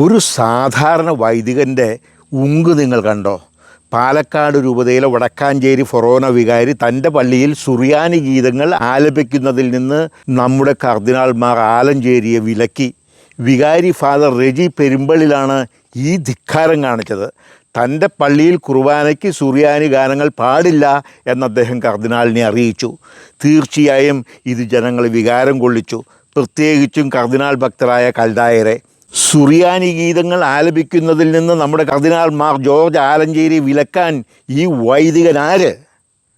ഒരു സാധാരണ വൈദികന്റെ ഉങ്ക് നിങ്ങൾ കണ്ടോ? പാലക്കാട് രൂപതയിലെ വടക്കാഞ്ചേരി ഫൊറോന വികാരി തന്റെ പള്ളിയിൽ സുറിയാനി ഗീതങ്ങൾ ആലപിക്കുന്നതിൽ നിന്ന് നമ്മുടെ കർദിനാൾമാർ ആലഞ്ചേരിയെ വിലക്കി. വികാരി ഫാദർ രജി പെരുമ്പളിലാണ് ഈ ധിക്കാരം കാണിച്ചത്. തന്റെ പള്ളിയിൽ കുർബാനയ്ക്ക് സുറിയാനി ഗാനങ്ങൾ പാടില്ല എന്ന് അദ്ദേഹം കർദിനാളിനെ അറിയിച്ചു. തീർച്ചയായും ഇത് ജനങ്ങൾ വികാരം കൊള്ളിച്ചു. പ്രത്യേകിച്ചും കർദിനാൾ ഭക്തരായ കൽദായരെ സുറിയാനി ഗീതങ്ങൾ ആലപിക്കുന്നതിൽ നിന്ന് നമ്മുടെ കർദിനാൾ മാർ ജോർജ് ആലഞ്ചേരി വിലക്കാൻ ഈ വൈദികനാര്?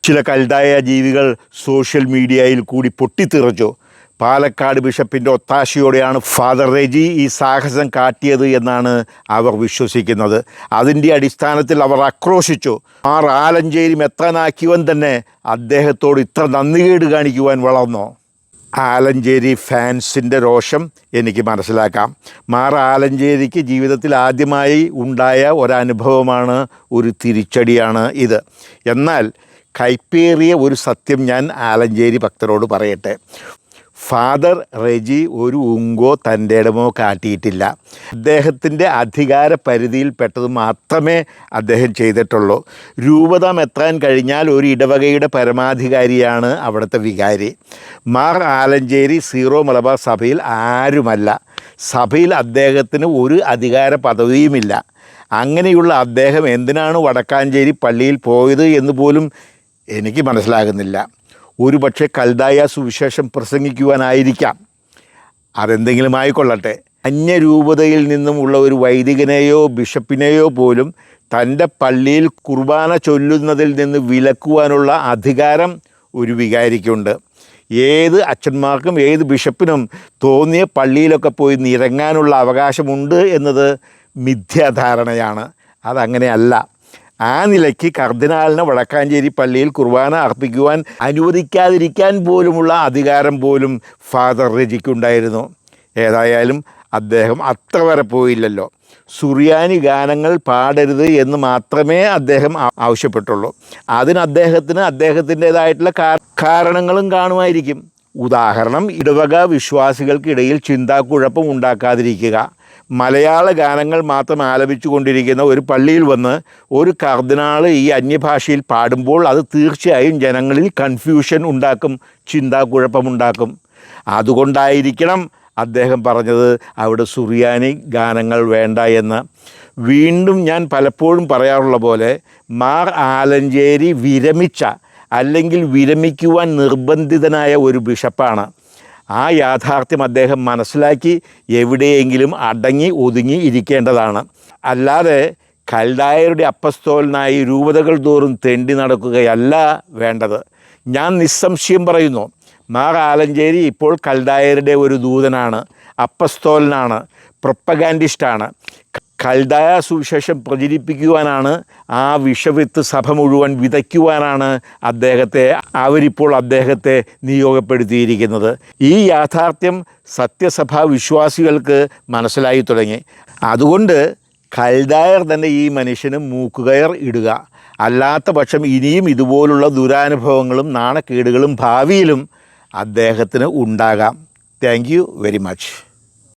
ചില കൽതായ ജീവികൾ സോഷ്യൽ മീഡിയയിൽ കൂടി പൊട്ടിത്തെറിച്ചു. പാലക്കാട് ബിഷപ്പിന്റെ ഒത്താശയോടെയാണ് ഫാദർ റെജി ഈ സാഹസം കാട്ടിയത് എന്നാണ് അവർ വിശ്വസിക്കുന്നത്. അതിന്റെ അടിസ്ഥാനത്തിൽ അവർ ആക്രോശിച്ചു. മാർ ആലഞ്ചേരി മെത്താനാക്കിയവൻ തന്നെ അദ്ദേഹത്തോട് ഇത്ര നന്ദികേട് കാണിക്കുവാൻ വളർന്നോ? ആലഞ്ചേരി ഫാൻസിന്റെ രോഷം എനിക്ക് മനസ്സിലാക്കാം. മാർ ആലഞ്ചേരിക്ക് ജീവിതത്തിൽ ആദ്യമായി ഉണ്ടായ ഒരനുഭവമാണ് ഒരു തിരിച്ചടിയാണ് ഇത്. എന്നാൽ കൈപ്പേറിയ ഒരു സത്യം ഞാൻ ആലഞ്ചേരി ഭക്തരോട് പറയട്ടെ. ഫാദർ റെജി ഒരു ഉങ്കോ തന്റെ ഇടമോ കാട്ടിയിട്ടില്ല. അദ്ദേഹത്തിന്റെ അധികാര പരിധിയിൽപ്പെട്ടത് മാത്രമേ അദ്ദേഹം ചെയ്തിട്ടുള്ളൂ. രൂപതം എത്താൻ കഴിഞ്ഞാൽ ഒരു ഇടവകയുടെ പരമാധികാരിയാണ് അവിടുത്തെ വികാരി. മാർ ആലഞ്ചേരി സീറോ മലബാർ സഭയിൽ ആരുമല്ല. സഭയിൽ അദ്ദേഹത്തിന് ഒരു അധികാര പദവിയുമില്ല. അങ്ങനെയുള്ള അദ്ദേഹം എന്തിനാണ് വടക്കാഞ്ചേരി പള്ളിയിൽ പോയത് എന്ന് പോലും എനിക്ക് മനസ്സിലാകുന്നില്ല. ഒരു പക്ഷേ കൽതായ സുവിശേഷം പ്രസംഗിക്കുവാനായിരിക്കാം. അതെന്തെങ്കിലും ആയിക്കൊള്ളട്ടെ. അന്യരൂപതയിൽ നിന്നുമുള്ള ഒരു വൈദികനെയോ ബിഷപ്പിനെയോ പോലും തന്റെ പള്ളിയിൽ കുർബാന ചൊല്ലുന്നതിൽ നിന്ന് വിലക്കുവാനുള്ള അധികാരം ഒരു വികാരിക്കുണ്ട് ഏത് അച്ഛന്മാർക്കും ഏത് ബിഷപ്പിനും തോന്നിയ പള്ളിയിലൊക്കെ പോയി നിരങ്ങാനുള്ള അവകാശമുണ്ട് എന്നത് മിഥ്യാധാരണയാണ്. അതങ്ങനെയല്ല. ആ നിലയ്ക്ക് കർദിനാളിനെ വടക്കാഞ്ചേരി പള്ളിയിൽ കുർബാന അർപ്പിക്കുവാൻ അനുവദിക്കാതിരിക്കാൻ പോലുമുള്ള അധികാരം പോലും ഫാദർ രജിക്കുണ്ടായിരുന്നു. ഏതായാലും അദ്ദേഹം അത്ര വരെ പോയില്ലല്ലോ. സുറിയാനി ഗാനങ്ങൾ പാടരുത് എന്ന് മാത്രമേ അദ്ദേഹം ആവശ്യപ്പെട്ടുള്ളൂ. അതിന് അദ്ദേഹത്തിന് അദ്ദേഹത്തിന്റെതായിട്ടുള്ള കാരണങ്ങളും കാണുമായിരിക്കും. ഉദാഹരണം ഇടവക വിശ്വാസികൾക്കിടയിൽ ചിന്താക്കുഴപ്പം ഉണ്ടാക്കാതിരിക്കുക. മലയാള ഗാനങ്ങൾ മാത്രം ആലപിച്ചു കൊണ്ടിരിക്കുന്ന ഒരു പള്ളിയിൽ വന്ന് ഒരു കർദിനാൾ ഈ അന്യഭാഷയിൽ പാടുമ്പോൾ അത് തീർച്ചയായും ജനങ്ങളിൽ കൺഫ്യൂഷൻ ഉണ്ടാക്കും ചിന്താക്കുഴപ്പമുണ്ടാക്കും അതുകൊണ്ടായിരിക്കണം അദ്ദേഹം പറഞ്ഞത് അവിടെ സുറിയാനി ഗാനങ്ങൾ വേണ്ട എന്ന്. വീണ്ടും ഞാൻ പലപ്പോഴും പറയാറുള്ള പോലെ മാർ ആലഞ്ചേരി വിരമിച്ച അല്ലെങ്കിൽ വിരമിക്കുവാൻ നിർബന്ധിതനായ ഒരു ബിഷപ്പാണ്. ആ യാഥാർത്ഥ്യം അദ്ദേഹം മനസ്സിലാക്കി എവിടെയെങ്കിലും അടങ്ങി ഒതുങ്ങി ഇരിക്കേണ്ടതാണ്. അല്ലാതെ കൽഡായരുടെ അപ്പസ്തോലനായി രൂപതകൾ തോറും തെണ്ടി നടക്കുകയല്ല വേണ്ടത്. ഞാൻ നിസ്സംശയം പറയുന്നു മാർ ആലഞ്ചേരി ഇപ്പോൾ കൽഡായരുടെ ഒരു ദൂതനാണ് അപ്പസ്തോലനാണ് പ്രൊപ്പഗാൻഡിസ്റ്റാണ്. കൽദായ സുവിശേഷം പ്രചരിപ്പിക്കുവാനാണ് ആ വിഷവിത്ത് സഭ മുഴുവൻ വിതയ്ക്കുവാനാണ് അദ്ദേഹത്തെ അവരിപ്പോൾ അദ്ദേഹത്തെ നിയോഗപ്പെടുത്തിയിരിക്കുന്നത്. ഈ യാഥാർത്ഥ്യം സത്യസഭാ വിശ്വാസികൾക്ക് മനസ്സിലായി തുടങ്ങി. അതുകൊണ്ട് കൽദായർ തന്നെ ഈ മനുഷ്യന് മൂക്കുകയർ ഇടുക. അല്ലാത്ത പക്ഷം ഇനിയും ഇതുപോലുള്ള ദുരാനുഭവങ്ങളും നാണക്കേടുകളും ഭാവിയിലും അദ്ദേഹത്തിന് ഉണ്ടാകാം. Thank very much.